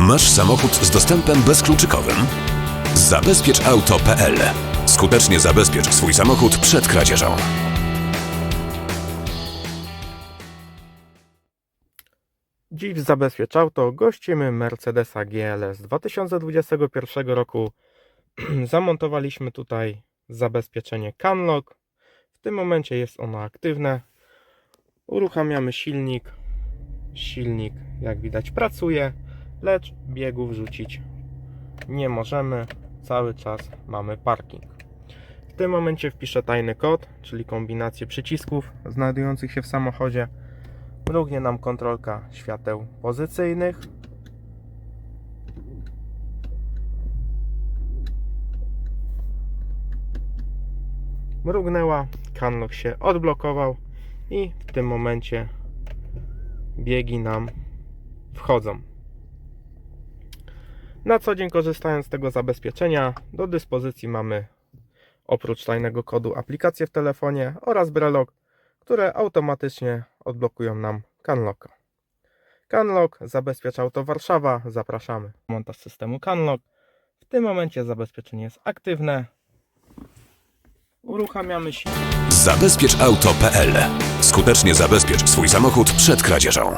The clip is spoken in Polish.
Masz samochód z dostępem bezkluczykowym? Zabezpieczauto.pl Skutecznie zabezpiecz swój samochód przed kradzieżą. Dziś w Zabezpiecz Auto gościmy Mercedesa GLS 2021 roku. Zamontowaliśmy tutaj zabezpieczenie Canlock. W tym momencie jest ono aktywne. Uruchamiamy silnik. Silnik, jak widać, pracuje, lecz biegu wrzucić nie możemy. Cały czas mamy parking. W tym momencie wpiszę tajny kod, czyli kombinację przycisków znajdujących się w samochodzie. Mrugnie nam kontrolka świateł pozycyjnych. Mrugnęła, kanlok się odblokował i w tym momencie biegi nam wchodzą. Na co dzień korzystając z tego zabezpieczenia do dyspozycji mamy oprócz tajnego kodu aplikację w telefonie oraz Brelog, które automatycznie odblokują nam Canlocka. Canlock zabezpiecza auto Warszawa. Zapraszamy. Montaż systemu Canlock. W tym momencie zabezpieczenie jest aktywne. Uruchamiamy silnik. Zabezpieczauto.pl Skutecznie zabezpiecz swój samochód przed kradzieżą.